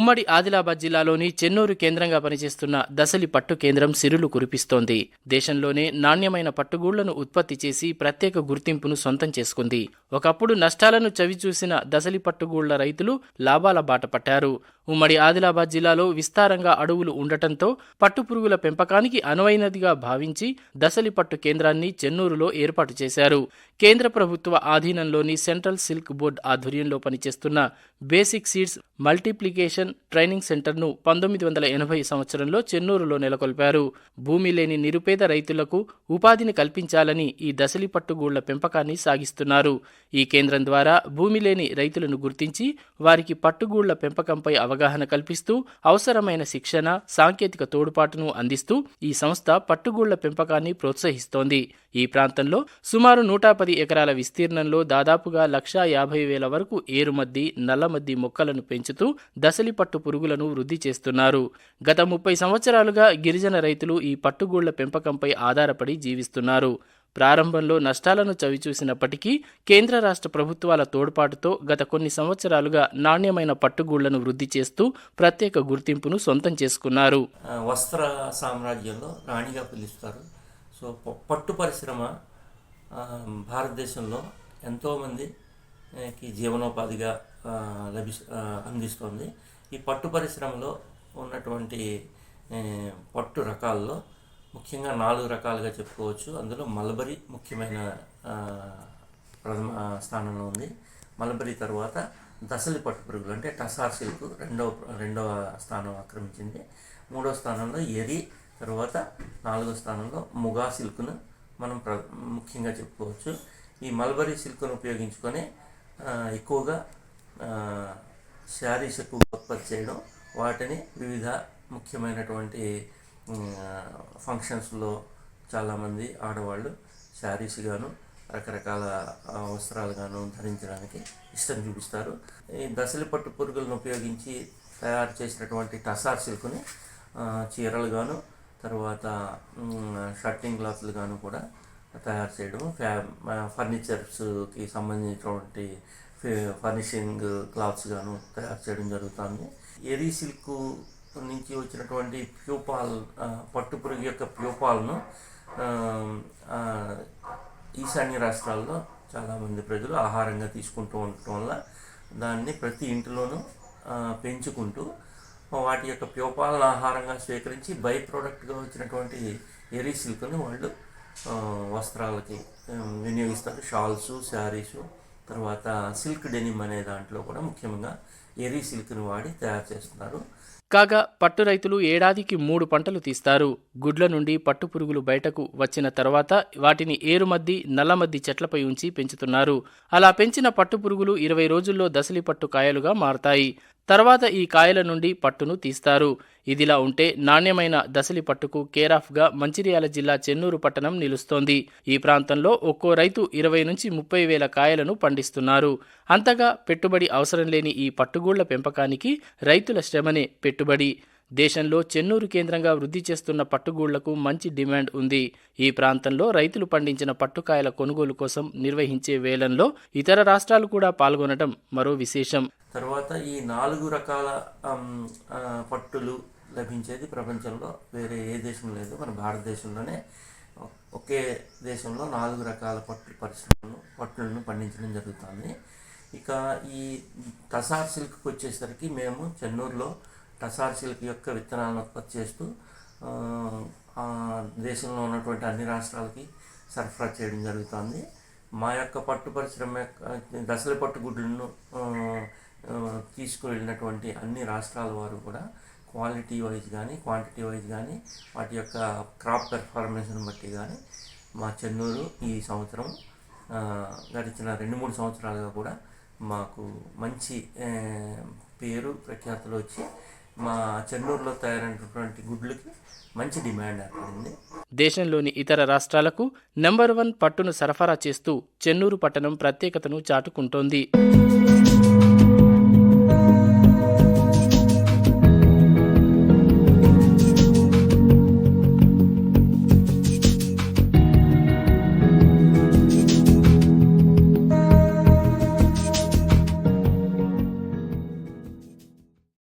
ఉమ్మడి ఆదిలాబాద్ జిల్లాలోని చెన్నూరు కేంద్రంగా పనిచేస్తున్న దసలి పట్టు కేంద్రం సిరులు కురిపిస్తోంది. దేశంలోనే నాణ్యమైన పట్టుగూళ్ళను ఉత్పత్తి చేసి ప్రత్యేక గుర్తింపును సొంతం చేసుకుంది. ఒకప్పుడు నష్టాలను చవిచూసిన దసలి పట్టుగూళ్ళ రైతులు లాభాల బాట పట్టారు. ఉమ్మడి ఆదిలాబాద్ జిల్లాలో విస్తారంగా అడవులు ఉండటంతో పట్టుపురుగుల పెంపకానికి అనువైనదిగా భావించి దసలి పట్టు కేంద్రాన్ని చెన్నూరులో ఏర్పాటు చేశారు. కేంద్ర ప్రభుత్వ ఆధీనంలోని సెంట్రల్ సిల్క్ బోర్డ్ ఆధ్వర్యంలో పనిచేస్తున్న బేసిక్ సీడ్స్ మల్టిప్లికేషన్ ట్రైనింగ్ సెంటర్ను పంతొమ్మిది వందల ఎనభై సంవత్సరంలో చెన్నూరులో నెలకొల్పారు. భూమి లేని నిరుపేద రైతులకు ఉపాధిని కల్పించాలని ఈ దసలి పట్టుగూళ్ళ పెంపకాన్ని సాగిస్తున్నారు. ఈ కేంద్రం ద్వారా భూమి లేని రైతులను గుర్తించి వారికి పట్టుగూళ్ళ పెంపకంపై అవగాహన అవగాహన కల్పిస్తూ అవసరమైన శిక్షణ సాంకేతిక తోడ్పాటును అందిస్తూ ఈ సంస్థ పట్టుగూళ్ళ పెంపకాన్ని ప్రోత్సహిస్తోంది. ఈ ప్రాంతంలో సుమారు నూట పది ఎకరాల విస్తీర్ణంలో దాదాపుగా లక్షా యాభై వేల వరకు ఏరుమద్ది నల్లమద్ది మొక్కలను పెంచుతూ దసలి పట్టు పురుగులను వృద్ధి చేస్తున్నారు. గత ముప్పై సంవత్సరాలుగా గిరిజన రైతులు ఈ పట్టుగూళ్ళ పెంపకంపై ఆధారపడి జీవిస్తున్నారు. ప్రారంభంలో నష్టాలను చవిచూసినప్పటికీ కేంద్ర రాష్ట్ర ప్రభుత్వాల తోడ్పాటుతో గత కొన్ని సంవత్సరాలుగా నాణ్యమైన పట్టుగూళ్ళను వృద్ధి చేస్తూ ప్రత్యేక గుర్తింపును సొంతం చేసుకున్నారు. వస్త్ర సామ్రాజ్యంలో రాణిగా పిలుస్తారు. సో పట్టు పరిశ్రమ భారతదేశంలో ఎంతోమందికి జీవనోపాధిగా లభి అందిస్తుంది. ఈ పట్టు పరిశ్రమలో ఉన్నటువంటి పట్టు రకాల్లో ముఖ్యంగా నాలుగు రకాలుగా చెప్పుకోవచ్చు. అందులో మలబరీ ముఖ్యమైన ప్రథమ స్థానంలో ఉంది. మలబరీ తర్వాత దసలి పట్టు పురుగులు అంటే టసార్ సిల్క్ రెండవ రెండవ స్థానం ఆక్రమించింది. మూడో స్థానంలో ఎరి తర్వాత నాలుగో స్థానంలో ముగా సిల్క్ను మనం ప్ర ముఖ్యంగా చెప్పుకోవచ్చు. ఈ మల్బరీ సిల్క్ను ఉపయోగించుకొని ఎక్కువగా శారీస్ ఎక్కువ ఉత్పత్తి చేయడం వాటిని వివిధ ముఖ్యమైనటువంటి ఫంక్షన్స్లో చాలామంది ఆడవాళ్ళు శారీస్ గాను రకరకాల వస్త్రాలుగాను వస్త్రాలు గాను ధరించడానికి ఇష్టం చూపిస్తారు. ఈ దశలి పట్టు పురుగులను ఉపయోగించి తయారు చేసినటువంటి టసార్ సిల్క్ని చీరలుగాను చీరలు గాను తర్వాత షర్టింగ్ క్లాత్లు గాను కూడా తయారు చేయడం ఫ్యా ఫర్నిచర్స్కి సంబంధించినటువంటి ఫర్నిషింగ్ క్లాత్స్ గాను తయారు చేయడం జరుగుతుంది. ఎరీ సిల్క్ నుంచి వచ్చినటువంటి ప్యూపాల్ పట్టుపురుగు పట్టు పురుగు యొక్క ప్యూపాల్ను ఈశాన్య రాష్ట్రాల్లో చాలామంది ప్రజలు ఆహారంగా తీసుకుంటూ ఉండటం వల్ల దాన్ని ప్రతి ఇంటిలోనూ పెంచుకుంటూ వాటి యొక్క ప్యూపాలను ఆహారంగా స్వీకరించి బై ప్రోడక్ట్గా వచ్చినటువంటి ఎరీ సిల్క్ని వాళ్ళు వస్త్రాలకి వినియోగిస్తారు. షాల్స్ శారీసు తర్వాత సిల్క్ డెనిమ్ అనే దాంట్లో కూడా ముఖ్యంగా ఎరీ సిల్క్ని వాడి తయారు చేస్తున్నారు. కాగా పట్టు రైతులు ఏడాదికి మూడు పంటలు తీస్తారు. గుడ్ల నుండి పట్టు పురుగులు బయటకు వచ్చిన తర్వాత వాటిని ఏరుమద్ది నల్లమద్ది చెట్లపై ఉంచి పెంచుతున్నారు. అలా పెంచిన పట్టు పురుగులు ఇరవై రోజుల్లో దసలి పట్టు కాయలుగా మారతాయి. తర్వాత ఈ కాయల నుండి పట్టును తీస్తారు. ఇదిలా ఉంటే నాణ్యమైన దసలి పట్టుకు కేరాఫ్గా మంచిర్యాల జిల్లా చెన్నూరు పట్టణం నిలుస్తోంది. ఈ ప్రాంతంలో ఒక్కో రైతు ఇరవై నుంచి ముప్పై వేల కాయలను పండిస్తున్నారు. అంతగా పెట్టుబడి అవసరం లేని ఈ పట్టుగూళ్ళ పెంపకానికి రైతుల శ్రమనే పెట్టుబడి. దేశంలో చెన్నూరు కేంద్రంగా వృద్ధి చేస్తున్న పట్టుగూళ్ళకు మంచి డిమాండ్ ఉంది. ఈ ప్రాంతంలో రైతులు పండించిన పట్టుకాయల కొనుగోలు కోసం నిర్వహించే వేలంలో ఇతర రాష్ట్రాలు కూడా పాల్గొనడం మరో విశేషం. తర్వాత ఈ నాలుగు రకాల పట్టులు లభించేది ప్రపంచంలో వేరే ఏ దేశం లేదు. మన భారతదేశంలోనే ఒకే దేశంలో నాలుగు రకాల పట్టు పరిశ్రమలు పట్టులను పండించడం జరుగుతుంది. ఇక ఈ తసార్ సిల్క్కి వచ్చేసరికి మేము చెన్నూరులో టసార్ సిల్క్ యొక్క విత్తనాలను ఉత్పత్తి చేస్తూ దేశంలో ఉన్నటువంటి అన్ని రాష్ట్రాలకి సరఫరా చేయడం జరుగుతుంది. మా యొక్క పట్టు పరిశ్రమ యొక్క దశల పట్టు గుడ్లను తీసుకువెళ్ళినటువంటి అన్ని రాష్ట్రాల వారు కూడా క్వాలిటీ వైజ్ కానీ క్వాంటిటీ వైజ్ కానీ వాటి యొక్క క్రాప్ పెర్ఫార్మెన్స్ని బట్టి కానీ మా చెన్నూరు ఈ సంవత్సరం గడిచిన రెండు మూడు సంవత్సరాలుగా కూడా మాకు మంచి పేరు ప్రఖ్యాతులు వచ్చి మా చెన్నూరులో తయారైనటువంటి గుడ్లకి మంచి డిమాండ్ ఏర్పడింది. దేశంలోని ఇతర రాష్ట్రాలకు నెంబర్ వన్ పట్టును సరఫరా చేస్తూ చెన్నూరు పట్టణం ప్రత్యేకతను చాటుకుంటోంది.